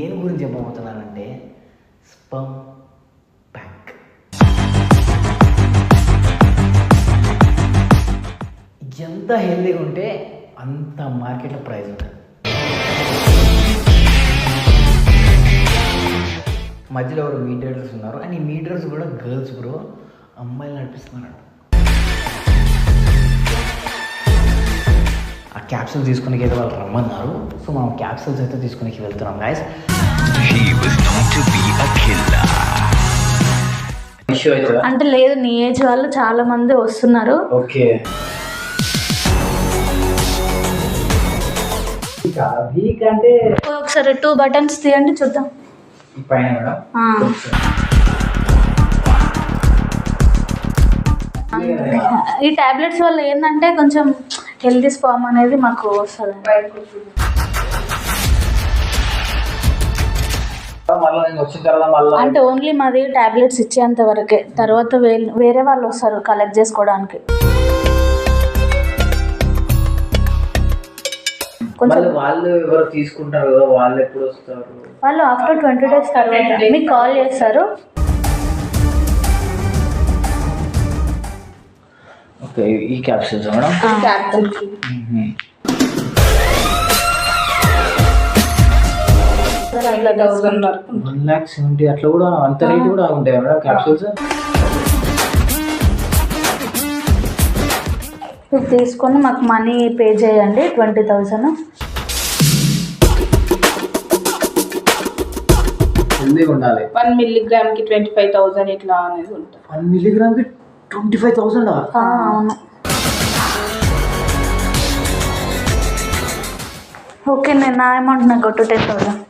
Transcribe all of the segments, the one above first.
దేని గురించి చెప్పబోతున్నానంటే స్పమ్ ప్యాక్. ఎంత హెల్దీగా ఉంటే అంత మార్కెట్లో ప్రైస్ ఉంటుంది. మధ్యలో ఎవరు మీడియేటర్స్ ఉన్నారు. అండ్ ఈ మీడియేటర్స్ కూడా గర్ల్స్ బ్రో అమ్మాయిలు నడిపిస్తున్నారు ఆ క్యాప్సూల్ తీసుకునే అయితే వాళ్ళు రమ్మన్నారు. సో మనం క్యాప్సూల్స్ అయితే తీసుకుని వెళ్తున్నాం గాయస్ అంటే లేదు నీ ఏజ్ వాళ్ళు చాలా మంది వస్తున్నారు. ఓకే ఒకసారి టూ బటన్స్ తీయండి చూద్దాం. ఈ టాబ్లెట్స్ వల్ల ఏంటంటే కొంచెం హెల్తీ స్పామ్ అనేది మాకు వస్తుంది. అంటే ఓన్లీ మాది టాబ్లెట్స్ ఇచ్చేంత వరకే. తర్వాత వే- వేరే వాళ్ళు వస్తారు కలెక్ట్ చేసుకోవడానికి. కొంచెం మళ్ళీ వాళ్ళు ఎవరు తీసుకుంటారు కదా వాళ్ళు ఎప్పుడు వస్తారు? వాళ్ళు ఆఫ్టర్ ట్వంటీ డేస్ తర్వాత. మీకు కాల్ చేస్తారు. ఓకే ఈ capsules madam? One lakh seventy అట్లా కూడా అంత రేట్ కూడా ఉంటాయి మేడం క్యాప్సూల్స్ ఇది తీసుకొని మాకు మనీ పే చేయండి ట్వంటీ థౌజండ్ ఉండాలి. వన్ మిల్లీగ్రామ్కి ట్వంటీ ఫైవ్ థౌసండ్ ఇట్లా అనేది ఉంటుంది. వన్ మిల్లీగ్రామ్కి ట్వంటీ ఫైవ్ థౌసండ్ అవును. ఓకే నేను నా అమౌంట్ నాకు కొట్టు ten thousand.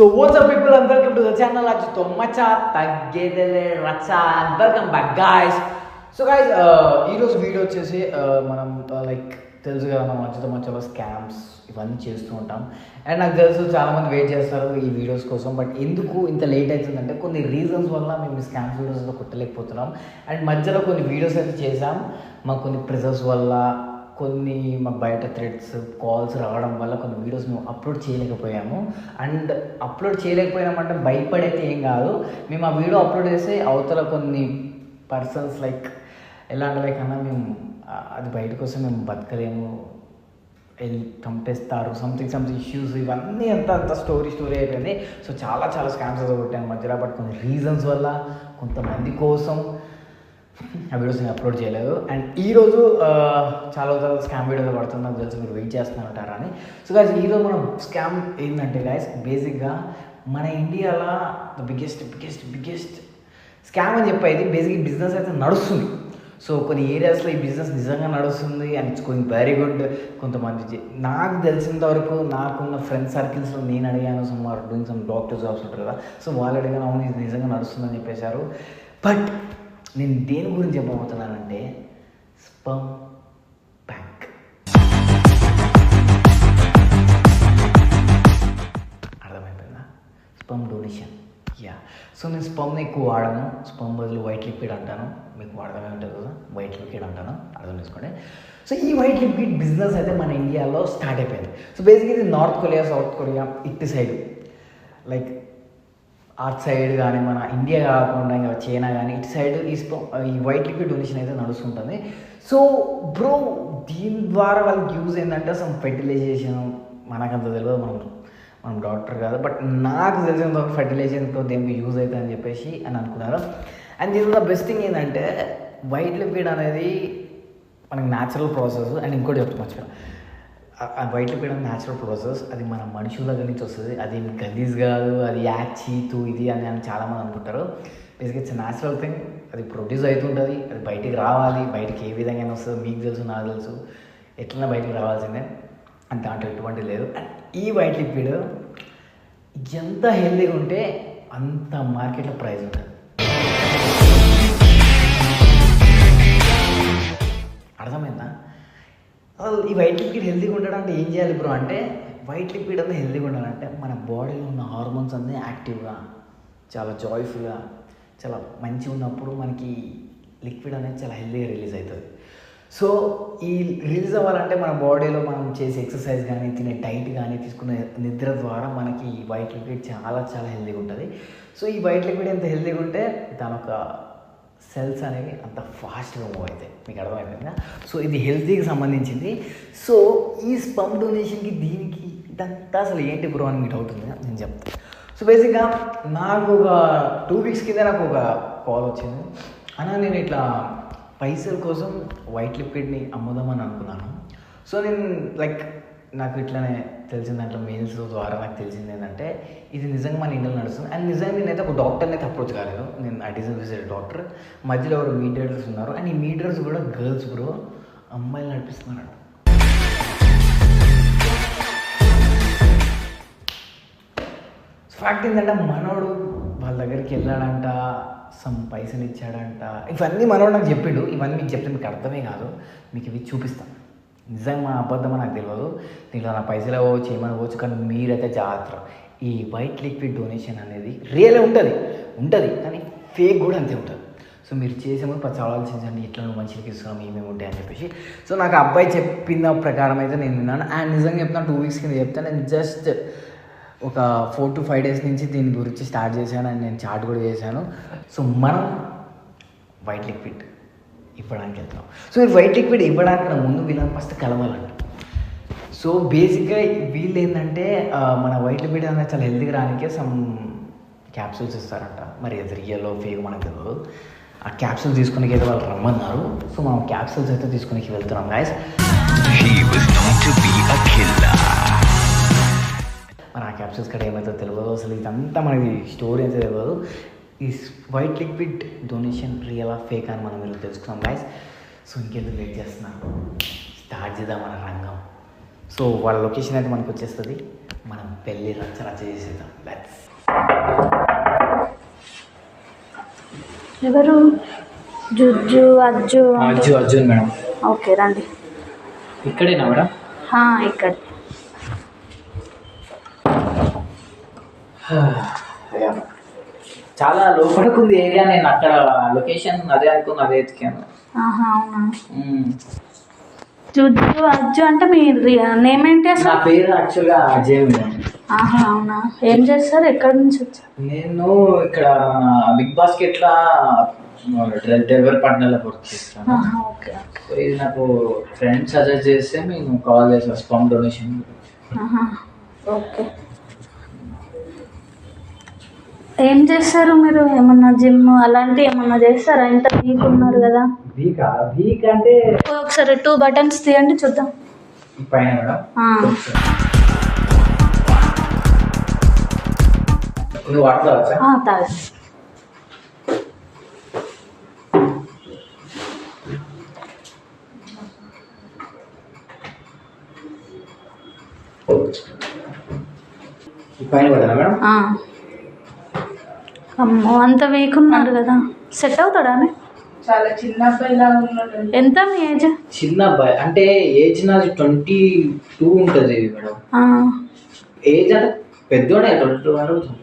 So what's up people and welcome to the channel అది తొమ్మచ తగ్గేదలే రచ and welcome back guys so guys ఈరోజు వీడియో వచ్చేసి uh, మనం uh, లైక్ తెలుసు కదా మనం మధ్యతో మంచిగా స్కామ్స్ ఇవన్నీ చేస్తూ ఉంటాం. అండ్ నాకు తెలుసు చాలామంది వెయిట్ చేస్తారు ఈ వీడియోస్ కోసం బట్ ఎందుకు ఇంత లేట్ అవుతుందంటే కొన్ని రీజన్స్ వల్ల మేము స్కామ్స్ వీడియోస్ కొట్టలేకపోతున్నాం. అండ్ మధ్యలో కొన్ని వీడియోస్ అయితే చేసాం మాకు కొన్ని ప్రెజర్స్ వల్ల కొన్ని మా బయట థ్రెడ్స్ కాల్స్ రావడం వల్ల కొన్ని వీడియోస్ మేము అప్లోడ్ చేయలేకపోయాము. అండ్ అప్లోడ్ చేయలేకపోయినామంటే భయపడైతే ఏం కాదు. మేము ఆ వీడియో అప్లోడ్ చేస్తే అవతల కొన్ని పర్సన్స్ లైక్ ఎలా అంటే మేము అది బయట కోసం మేము బతకలేము. వెళ్ళి చంపేస్తారు సంథింగ్ సంథింగ్ ఇష్యూస్ ఇవన్నీ అంతా అంత స్టోరీ స్టోరీ అయిపోయింది. సో చాలా చాలా స్కామ్స్ కొట్టాను మధ్యలో బట్ కొన్ని రీజన్స్ వల్ల కొంతమంది కోసం ఆ వీడియోస్ నేను అప్లోడ్ చేయలేదు. అండ్ ఈరోజు చాలా చాలా స్కామ్ వీడియోలు పడుతుంది నాకు తెలుసు మీరు వెయిట్ చేస్తున్నారంటారా అని. సో గాయస్ ఈరోజు మనం స్కామ్ ఏంటంటే గాయస్ బేసిక్గా మన ఇండియాలో the biggest biggest biggest scam అని చెప్పేది బేసిక్ బిజినెస్ అయితే నడుస్తుంది. సో కొన్ని ఏరియాస్లో ఈ బిజినెస్ నిజంగా నడుస్తుంది and it's going very good కొంతమంది నాకు తెలిసినంత వరకు నాకున్న ఫ్రెండ్ సర్కిల్స్లో నేను అడిగాను some are doing some doctor jobs ఉంటారు కదా. సో వాళ్ళు అడిగాను అవును ఇది నిజంగా నడుస్తుందని చెప్పేశారు. బట్ నేను దేని గురించి చెప్పబోతున్నానంటే sperm bank. అర్థమైపోయిందా? Sperm donation. Yeah. So నేను స్పమ్ని ఎక్కువ వాడను. స్పమ్ బదులు వైట్ లిక్విడ్ అంటాను. మీకు అర్థమై ఉంటుంది కదా? వైట్ లిక్విడ్ అంటాను. అర్థం చేసుకోండి. సో ఈ వైట్ లిక్విడ్ బిజినెస్ అయితే మన ఇండియాలో స్టార్ట్ అయిపోయింది. సో బేసిక్ ఇది నార్త్ కొరియా సౌత్ కొరియా ఇట్టి సైడ్. లైక్ ఆర్ట్ సైడ్ కానీ మన ఇండియా కాకుండా ఇంకా చైనా కానీ ఇటు సైడ్ ఈ ఈ వైట్ లిక్విడ్ డొనేషన్ అయితే నడుస్తుంటుంది. సో బ్రో దీని ద్వారా వాళ్ళకి యూజ్ ఏంటంటే సమ్ ఫెర్టిలైజేషన్ మనకంత తెలియదు మనం మనం డాక్టర్ కాదు. బట్ నాకు తెలిసినంత ఫెర్టిలైజేషన్తో దేనికి యూజ్ అవుతుంది అని చెప్పేసి అని అనుకున్నారు. అండ్ దీని ద బెస్ట్ థింగ్ ఏంటంటే వైట్ లిక్విడ్ అనేది మనకి న్యాచురల్ ప్రాసెస్ అండ్ ఇంకోటి చెప్తా బయట ఆ వైట్ అనేది న్యాచురల్ ప్రాసెస్ అది మన మనుషుల దగ్గర నుంచి వస్తుంది. అది గలీజ్ కాదు అది యాచి తూ ఇది అని అని చాలామంది అనుకుంటారు. బేసిక్గా ఇట్స్ న్యాచురల్ థింగ్ అది ప్రొడ్యూస్ అవుతుంటుంది అది బయటికి రావాలి బయటికి ఏ విధంగా వస్తుంది. మీకు తెలుసు నాకు తెలుసు. ఎట్లైనా బయటికి రావాల్సిందే. అండ్ దాంట్లో ఎటువంటి లేదు. అండ్ ఈ వైట్ లిక్విడ్ ఎంత హెల్దీగా ఉంటే అంత మార్కెట్లో ప్రైస్ ఉంటుంది. ఈ వైట్ లిక్విడ్ హెల్తీగా ఉండడానికి ఏం చేయాలి బ్రో? అంటే వైట్ లిక్విడ్ అంతా హెల్తీగా ఉండాలంటే మన బాడీలో ఉన్న హార్మోన్స్ అన్నీ యాక్టివ్గా చాలా జాయ్ఫుల్గా చాలా మంచిగా ఉన్నప్పుడు మనకి లిక్విడ్ అనేది చాలా హెల్తీగా రిలీజ్ అవుతుంది సో ఈ రిలీజ్ అవ్వాలంటే మన బాడీలో మనం చేసే ఎక్సర్సైజ్ కానీ తినే డైట్ కానీ తీసుకునే నిద్ర ద్వారా మనకి ఈ వైట్ లిక్విడ్ చాలా చాలా హెల్తీగా ఉంటుంది. సో ఈ వైట్ లిక్విడ్ ఎంత హెల్తీగా ఉంటే దాని ఒక సెల్స్ అనేవి అంత ఫాస్ట్గా మూవ్ అవుతాయి. మీకు అర్థమైపోయిందా సో ఇది హెల్తీకి సంబంధించింది. సో ఈ స్పమ్ డొనేషన్కి దీనికి ఇదంతా అసలు ఏంటి బ్రో అని మీకు డౌట్ ఉంది? నేను చెప్తాను సో బేసిక్గా నాకు ఒక టూ వీక్స్ కింద నాకు ఒక కాల్ వచ్చింది. అన్న నేను ఇట్లా పైసల కోసం వైట్ లిక్విడ్ని అమ్ముదామని అనుకున్నాను. సో నేను లైక్ నాకు ఇట్లానే తెలిసిన దాంట్లో మెయిల్స్ ద్వారా నాకు తెలిసింది ఏంటంటే ఇది నిజంగా మన ఇండియాలో నడుస్తుంది. అండ్ నిజంగా నేనైతే ఒక డాక్టర్ని అయితే అప్రోచ్ కాలేదు. నేను ఐ విజిట్ డాక్టర్ మధ్యలో ఎవరు మీడియేటర్స్ ఉన్నారు. అండ్ ఈ మీడియేటర్స్ కూడా గర్ల్స్ బ్రో అమ్మాయిలు నడిపిస్తున్నారు ఫ్యాక్ట్ ఏంటంటే మనోడు వాళ్ళ దగ్గరికి వెళ్ళాడంట సమ్ పైసలు ఇచ్చాడంట. ఇవన్నీ మనోడు నాకు చెప్పిండు. ఇవన్నీ మీకు చెప్తే మీకు అర్థమే కాదు. మీకు ఇవి చూపిస్తాను. నిజంగా అబద్ధమా నాకు తెలియదు దీంట్లో నా పైసలు అవ్వచ్చు ఏమైనా అవ్వచ్చు కానీ మీరైతే జాగ్రత్త. ఈ వైట్ లిక్విడ్ డొనేషన్ అనేది రియల్ ఉంటుంది. ఉంటుంది కానీ ఫేక్ కూడా అంతే ఉంటుంది. సో మీరు చేసే ముందు పచ్చి ఆలోచించండి ఇట్లా నువ్వు మంచిగా ఇస్తున్నాం ఏమేమి ఉంటాయి అని చెప్పేసి. సో నాకు ఆ అబ్బాయి చెప్పిన ప్రకారం అయితే నేను విన్నాను. అండ్ నిజంగా చెప్తాను టూ వీక్స్ కింద చెప్తాను నేను జస్ట్ ఒక ఫోర్ టు ఫైవ్ డేస్ నుంచి దీని గురించి స్టార్ట్ చేశాను అండ్ నేను చాట్ కూడా చేశాను. సో మనం వైట్ లిక్విడ్ ఇవ్వడానికి వెళ్తాం సో ఈ వైట్ లిక్విడ్ ఇవ్వడానికి నా ముందు వీళ్ళని ఫస్ట్ కలవాలంట. సో బేసిక్గా వీళ్ళు ఏంటంటే మన వైట్ లిక్విడ్ అనేది చాలా హెల్తీగా రానికే సమ్ క్యాప్సూల్స్ ఇస్తారంట. మరి అది రియల్లో ఫేక్ మనకు తెలియదు ఆ క్యాప్సూల్ తీసుకునే అయితే వాళ్ళు రమ్మన్నారు. సో మనం క్యాప్సూల్స్ అయితే తీసుకుని వెళ్తున్నాం గాయస్. మరి ఆ క్యాప్సూల్స్ కూడా ఏమైతే తెలియదు అసలు ఇదంతా మనకి స్టోరీ అయితే తెలియదు ఈ white liquid donation real fake అని మనం మీరు తెలుసుకున్నాం గాయస్ సో ఇంకెందుకు వెయిట్ చేస్తున్నారు? స్టార్ట్ చేద్దాం మన రంగం. సో వాళ్ళ లొకేషన్ అయితే మనకు వచ్చేస్తుంది. మనం పెళ్ళి రచ్చ రచ్చ చేసేద్దాం. లెట్స్ ఎవరు? జుజ్జు అజ్జు? అర్జున్ అర్జున్ మేడం. ఓకే రండి. ఇక్కడేనా మేడం? ఇక్కడ. చాలా లోపలికుంది ఏరియా నేను అక్కడ లొకేషన్ అదే అనుకున్నా అదే ఎతికాను ఆహా అవునా? జుజ్జు అజ్జు అంటే మీ నేమ్ ఏంటి నా అసలు పేరు యాక్చువల్గా అజయ్ మేడం. ఆహా అవునా? ఏం చేస్తారు? ఎక్కడి నుంచి వచ్చారు? నేను ఇక్కడ మన బిగ్ బాస్కెట్ లా డెలివరీ పార్ట్నర్ వర్క్ చేస్తాను. ఆహా ఓకే ఓకే. సో ఇది నాకు ఫ్రెండ్ సజెస్ట్ చేస్తే మేము కాల్ చేసాం స్పామ్ డొనేషన్. ఆహా ఓకే. ఏం చేస్తారు మీరు? ఏమన్నా జిమ్ అలాంటి ఏమన్నా చేస్తారా? ఇంత వీక్ ఉన్నారు కదా. వీక్ వీక్ అంటే ఒకసారి టూ బటన్స్ తీయండి చూద్దాం. పైన నువ్వు పడదా మేడం. అమ్మో అంత వీక్ ఉన్నారు కదా. సెట్ అవుతాడా అని? చాలా చిన్న అబ్బాయిలా ఉన్నాడు ఎంత మీ ఏజ్ చిన్న అబ్బాయి. అంటే ఏజ్ నాది ట్వంటీ టూ ఉంటుంది మేడం. ఆ, ఏజ్ అంటే పెద్దోడే ట్వంటీ టూ అడుగుతుంది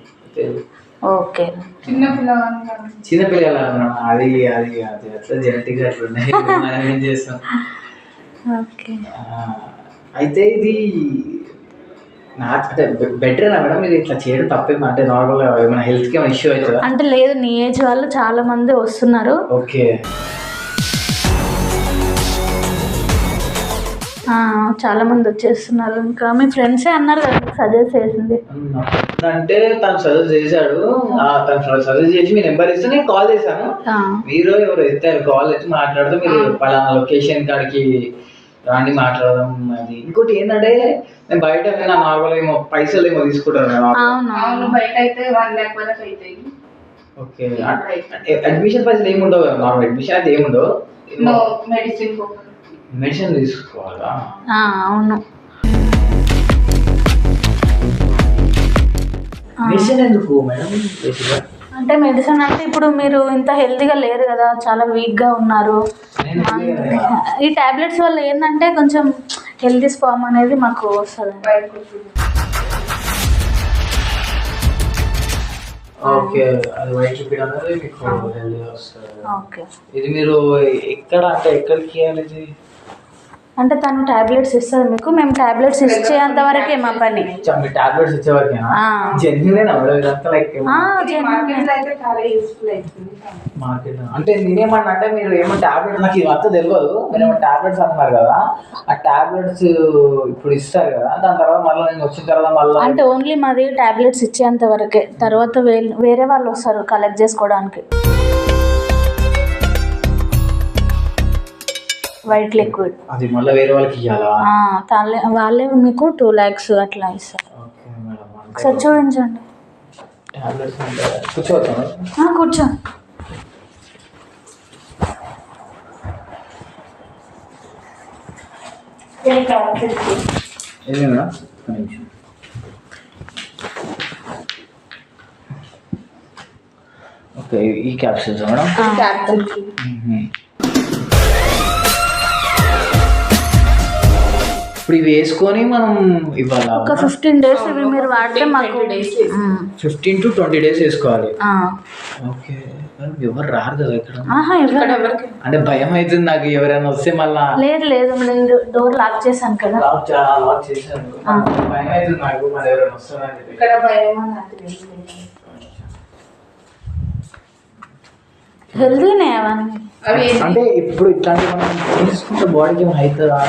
ఓకే. చిన్న పిల్లగాని చిన్న పిల్లలు మేడం. అది అది అది అట్లా జెనెటిక్ అట్లా ఉన్నాయి మనం ఏం చేస్తాం? ఓకే. అయితే ఇది అంటే బెటరేనా మేడం ఇది ఇట్లా చేయడం తప్పేమో. అంటే నార్మల్గా ఏమైనా హెల్త్కి ఏమైనా ఇష్యూ అవుతుందా అంటే లేదు నీ ఏజ్ వాళ్ళు చాలా మంది వస్తున్నారు. ఓకే. చాలా మంది వచ్చేస్తున్నారు. ఇంకా మీ ఫ్రెండ్సే అన్నారు కదా సజెస్ట్ చేసింది. అంటే తను సజెస్ట్ చేశాడు. తను సజెస్ట్ చేసి మీ నెంబర్ ఇస్తే నేను కాల్ చేశాను. మీరు ఎవరు ఎత్తారు? కాల్ ఎత్తి మాట్లాడుతూ మీరు పలానా లొకేషన్ కాడికి రాండి మాట్లాడదాం అది. ఇంకోటి ఏంటంటే నేను బయట ఏమైనా నార్మల్ ఏమో పైసలు ఏమో తీసుకుంటాను మేడం అవును అవును. బయట అయితే వన్ ల్యాక్ వరకు అవుతాయి ఓకే. అడ్మిషన్ పైసలు ఏముండవు కదా? నార్మల్ అడ్మిషన్ అయితే ఏముండవు? మెడిసిన్ మెడిసిన్ తీసుకోవాలా? ఆ, అవును. మెడిసిన్ ఎందుకు మేడం? అంటే మెడిసిన్ అంటే ఇప్పుడు మీరు ఇంత హెల్తీగా లేరు కదా చాలా వీక్గా ఉన్నారు. ఈ టాబ్లెట్స్ వల్ల ఏంటంటే కొంచెం హెల్తీ స్పామ్ అనేది మాకు వస్తుంది ఓకే. అది వైట్ లిపిడ్ అనేది మీకు హెల్దీగా వస్తుంది. ఓకే. ఇది మీరు ఎక్కడ అంటే ఎక్కడికి ఇది అంటే తను టాబ్లెట్స్ ఇస్తుంది మీకు. మేము టాబ్లెట్స్ ఇచ్చేంత వరకే మా పని. టాబ్లెట్స్ అవుతుంది మార్కెట్ అంటే నేనేమన్నా అంటే మీరు ఏమో టాబ్లెట్ నాకు ఇదంతా తెలియదు మీరు ఏమో టాబ్లెట్స్ అంటున్నారు కదా. ఆ టాబ్లెట్స్ ఇప్పుడు ఇస్తారు కదా. దాని తర్వాత మళ్ళీ నేను వచ్చిన తర్వాత మళ్ళీ అంటే ఓన్లీ మాది టాబ్లెట్స్ ఇచ్చేంత వరకే. తర్వాత వే- వేరే వాళ్ళు వస్తారు కలెక్ట్ చేసుకోవడానికి. వైట్ లిక్విడ్ అది మళ్ళీ వేరే వాళ్ళకి ఇవ్వాలా వాళ్ళే వాళ్ళే మీకు టూ ల్యాక్స్ అట్లా ఇస్తారు. Okay madam. అంటే ఒకసారి చూపించండి. టాబ్లెట్స్ అంటే కూర్చోవచ్చా ఆ, కూర్చో. ఇది మేడం ఒక్క నిమిషం. ఓకే ఈ క్యాప్సూల్స్ మేడం? మ్మ్. వేసుకొని మనం ఇవ్వాలా? ఒక ఫిఫ్టీన్ డేస్ ఇవి మీరు వాడితే మాకు. ఫిఫ్టీన్ టు ట్వంటీ డేస్ వేసుకోవాలి. ఆ. ఓకే. ఎవరు రారు కదా ఇక్కడ? అంటే భయం అవుతుంది నాకు ఎవరైనా వస్తే మళ్ళా. లేదు లేదు నేను డోర్ లాక్ చేశాను కదా. లాక్ చేశాను. భయం అవుతుంది నాకు మరి ఎవరైనా వస్తారని ఇక్కడ భయం నాకు తెలియదు హెల్దీనే అవన్నీ. అవి అంటే ఇప్పుడు ఇట్లాంటి మనం తీసుకుంటే బాడీకి ఏమైనా అవుతుందా?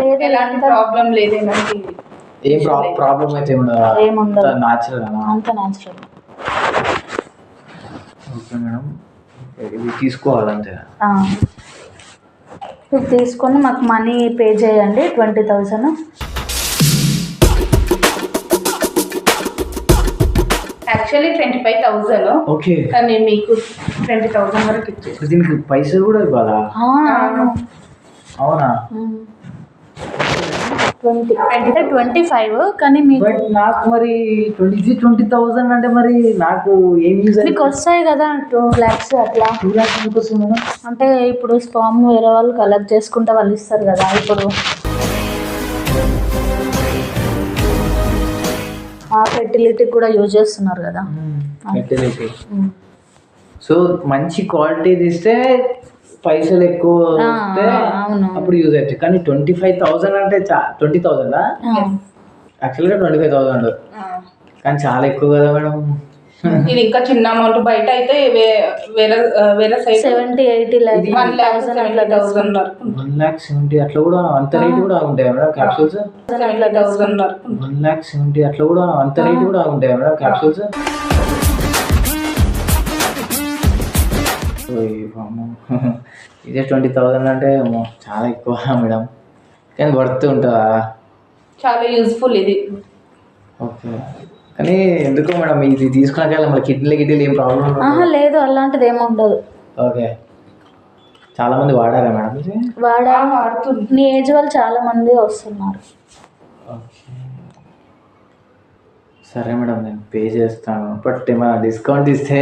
లేదు ఎలాంటి ప్రాబ్లం లేదు ఎలాంటి ఏం ప్రాబ్లం అయితే ఉండదా? ఏముండదు. న్యాచురల్ అంత న్యాచురల్ ఓకే మేడం. ఇవి తీసుకోవాలంతే. ఇది తీసుకొని మాకు మనీ పే చేయండి twenty thousand. Actually twenty five thousand okay. కానీ మీకు ట్వంటీ థౌసండ్ వరకు ఇచ్చేసి. దీనికి పైసలు కూడా ఇవ్వాలా? అవునా? ట్వంటీ అంటే ట్వంటీ ఫైవ్ కానీ మీకు బట్ నాకు మరి ట్వంటీ ట్వంటీ థౌసండ్ అంటే మరి నాకు ఏం యూజ్ మీకు వస్తాయి కదా టూ ల్యాక్స్ అట్లా. టూ ల్యాక్స్ ఎందుకు వస్తుంది మేడం? అంటే ఇప్పుడు స్పామ్ వేరే వాళ్ళు కలెక్ట్ చేసుకుంటే వాళ్ళు ఇస్తారు కదా ఇప్పుడు. ఫెర్టిలిటీ కూడా యూజ్ చేస్తున్నారు కదా. ఫెర్టిలిటీ. సో మంచి క్వాలిటీ తీస్తే పైసలు ఎక్కువ. అప్పుడు యూజ్ అవుతాయి కానీ ట్వంటీ ఫైవ్ థౌసండ్ అంటే ట్వంటీ థౌసండా. యాక్చువల్గా ట్వంటీ ఫైవ్ థౌసండ్ కానీ చాలా ఎక్కువ కదా మేడం. ఇది ఇంకా చిన్న అమౌంట్ బయట అయితే వే- వేరే వేరే side seventy eighty lakh one lakh thousand seventy అట్లా థౌసండ్ వరకు వన్ ల్యాక్ సెవెంటీ అట్లా కూడా అంత రేట్ కూడా ఉంటాయి మేడం క్యాప్సూల్స్ సెవెంటీ థౌసండ్ వరకు వన్ ల్యాక్ సెవెంటీ అట్లా కూడా అంత రేట్ కూడా ఉంటాయి మేడం క్యాప్సూల్స్ ఇదే ట్వంటీ థౌసండ్ అంటే చాలా ఎక్కువ మేడం. కానీ వర్త్ ఉంటుందా? చాలా యూస్ఫుల్ ఇది. ఓకే. కానీ ఎందుకో మేడం ఇది తీసుకున్నాక మళ్ళీ కిడ్నీలు గిడ్నీలు ఏం ప్రాబ్లం ఆహా లేదు అలాంటిది ఏమి ఉండదు. ఓకే. చాలా మంది వాడారా మేడం ఇది? వాడా వాడుతుంది నీ ఏజ్ వాళ్ళు చాలా మంది వస్తున్నారు. ఓకే. సరే మేడం నేను పే చేస్తాను. బట్ ఏమైనా డిస్కౌంట్ ఇస్తే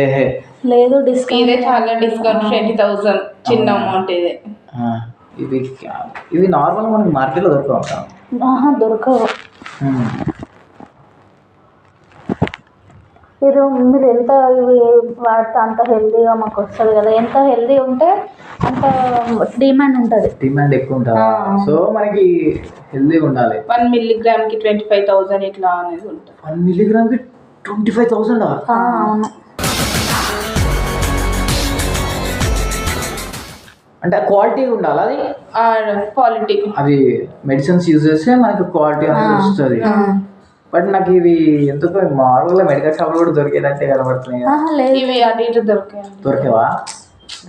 లేదు డిస్కౌంట్ ఇదే చాలా డిస్కౌంట్ ట్వంటీ థౌసండ్ చిన్న అమౌంట్ ఇదే. ఆ, ఇవి ఇవి నార్మల్ మనకి మార్కెట్లో దొరకవు మేడం ఆహా దొరకవు మ్మ్. మీరు మీరు ఎంత ఇవి వాడితే అంత హెల్తీగా మాకు వస్తుంది కదా. ఎంత హెల్తీ ఉంటే అంత డిమాండ్ ఉంటుంది. డిమాండ్ ఎక్కువ ఉంటుందా. సో మనకి హెల్దీగా ఉండాలి. వన్ మిల్లీగ్రామ్కి ట్వంటీ ఫైవ్ థౌసండ్ ఇట్లా అనేది ఉంటుంది. వన్ మిల్లీగ్రామ్కి ట్వంటీ ఫైవ్ థౌసండ్? అవును. అంటే క్వాలిటీ ఉండాలి అది? క్వాలిటీ. అవి మెడిసిన్స్ యూజ్ చేస్తే మనకి క్వాలిటీ అనేది వస్తుంది. బట్ నాకు ఇవి ఎందుకో మామూలుగా మెడికల్ షాప్లో కూడా దొరికేదంటే కనబడుతున్నాయి. ఆహా లేదు. ఇవి అటు ఇటు దొరికాయి దొరికేవా?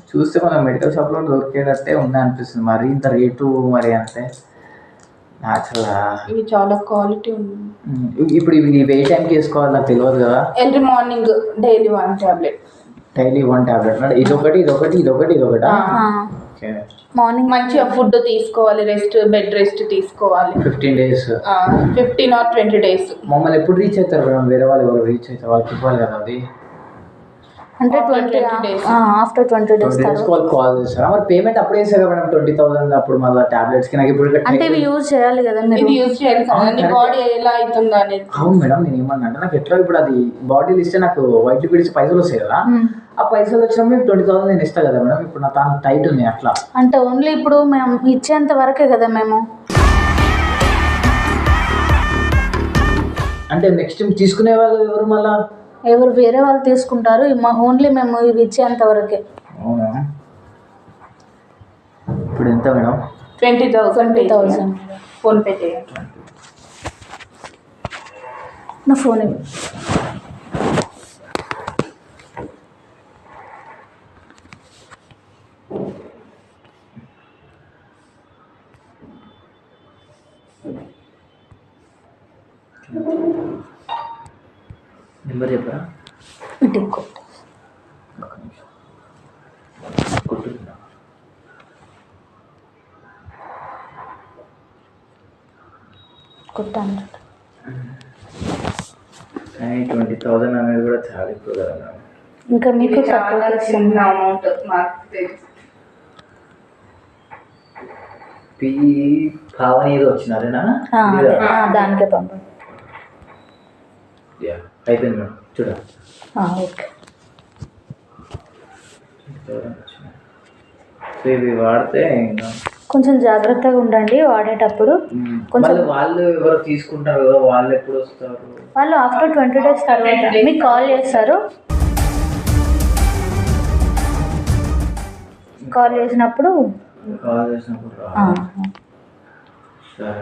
చూస్తే మనం మెడికల్ షాప్లో దొరికేటట్టే ఉన్నాయి అనిపిస్తుంది. మరి ఇంత రేటు మరి అంటే న్యాచురల్గా ఇవి చాలా క్వాలిటీ ఉంది ఇప్పుడు ఇవి ఏ టైంకి వేసుకోవాలి నాకు తెలియదు కదా? Every morning daily one tablet. Daily one tablet. అంటే ఇదొకటి ఇదొకటి ఇదొకటి ఇదొకటి ఓకే. మార్నింగ్ మంచిగా ఫుడ్ తీసుకోవాలి రెస్ట్ బెడ్ రెస్ట్ తీసుకోవాలి. Fifteen days fifteen or twenty days మమ్మల్ని ఎప్పుడు రీచ్ అవుతారు మేడం? వేరే వాళ్ళు ఎవరు రీచ్ అవుతారు? వాళ్ళకి ఇవ్వాలి కదా అది. అంటే twenty 20 days. After twenty days days తర్వాత. కాల్ కాల్ చేస్తారా మరి పేమెంట్ అప్పుడే వేసారు మేడం? ట్వంటీ థౌసండ్ అప్పుడు మళ్ళీ టాబ్లెట్స్కి నాకు ఇప్పుడు అంటే ఇవి యూజ్ చేయాలి కదా మీరు? ఇది యూజ్ చేయాలి కదా. బాడీ ఎలా అవుతుందో అనేది అవును మేడం నేను ఏమన్నా అంటే నాకు ఎట్లా ఇప్పుడు అది బాటిల్ ఇస్తే నాకు వైట్ లిక్విడ్ ఇస్తే పైసలు వస్తాయి కదా. మ్మ్. ఆ పైసలు వచ్చినప్పుడు ట్వంటీ థౌసండ్ నేను ఇస్తా కదా మేడం. ఇప్పుడు నా తాను టైట్ ఉంది అట్లా. అంటే ఓన్లీ ఇప్పుడు మేము ఇచ్చేంత వరకే కదా మేము. అంటే నెక్స్ట్ తీసుకునే వాళ్ళు ఎవరు మళ్ళా? ఎవరు వేరే వాళ్ళు తీసుకుంటారు. ఓన్లీ మేము ఇవి ఇచ్చేంత వరకే. అవునా? ఇప్పుడు ఎంత madam? Twenty thousand twenty thousand PhonePe చేయండి. నా ఫోన్ ఇవ్వు నెంబర్ చెప్పరా ఇటు ఎక్కువ. ఒక్క నిమిషం కొట్టుకుందా కొట్టాను ట్వంటీ థౌసండ్ అనేది కూడా చాలా ఎక్కువ కదా ఇంకా మీకు తక్కువ చిన్న అమౌంట్ నాకు తెలుసు. పి భావన ఏదో వచ్చినారేనా దానికే పంపండి. యా అయిపోయింది మేడం. చూడ. ఆ, ఓకే. సో ఇవి వాడితే ఇంకా కొంచెం జాగ్రత్తగా ఉండండి వాడేటప్పుడు. కొంచెం- వాళ్ళు ఎవరు తీసుకుంటారు కదా వాళ్ళు ఎప్పుడు వస్తారు? వాళ్ళు ఆఫ్టర్ ట్వంటీ డేస్ తర్వాత మీకు కాల్ చేస్తారు. కాల్ చేసినప్పుడు కాల్ చేసినప్పుడు సరే.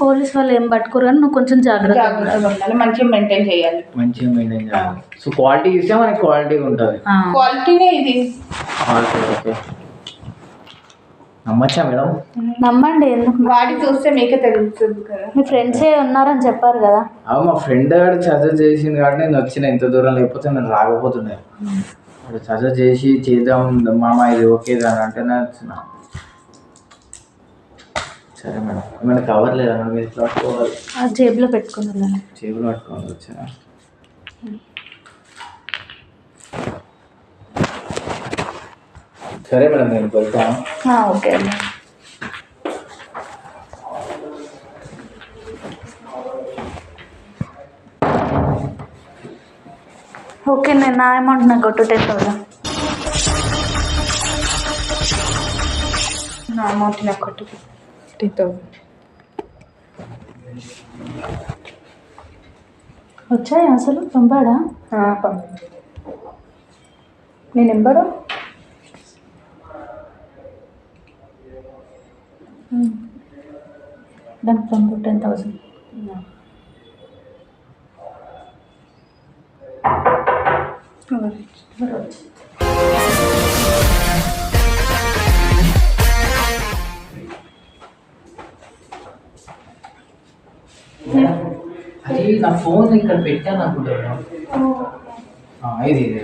పోలీస్ వాళ్ళు ఏం పట్టుకోరు కానీ నువ్వు కొంచెం జాగ్రత్తగా మంచిగా మెయింటైన్ చేయాలి. మంచిగా మెయింటైన్ చేయాలి. సో క్వాలిటీ ఇస్తే మనకి క్వాలిటీగా ఉంటుంది. క్వాలిటీనే ఇది. నమ్మచ్చా మేడం? నమ్మండి ఎందుకు వాడి చూస్తే మీకే తెలుస్తుంది కదా. మీ ఫ్రెండ్సే ఉన్నారని చెప్పారు కదా. అవి మా ఫ్రెండ్ గారు సజెస్ట్ చేసింది కాబట్టి నేను వచ్చిన ఇంత దూరం లేకపోతే నేను వాడు సజెస్ట్ చేసి చేద్దాం మామ ఇది ఓకే అని అంటేనే వచ్చిన. సరే మేడం. ఏమైనా కవర్ లేదా మేడం? మీరు ఇట్లా పట్టుకోవాలి ఆ జేబులో పెట్టుకుని చేతులు పట్టుకోవాలి వచ్చిన సరే మేడం నేను వెళ్తాను. ఓకే అండి. ఓకే నేను నా అమౌంట్ నాకు కొట్టు టెన్ థౌసండ్. నా అమౌంట్ నాకు కొట్టు ఫిఫ్టీ వచ్చాయి అసలు? పంపాడా? పంపించు. నీ నెంబరు? దానికి పంపు టెన్ థౌసండ్. నా ఫోన్ ఇక్కడ పెట్టాను అనుకుంటా మేడం ఆ, ఇది ఇది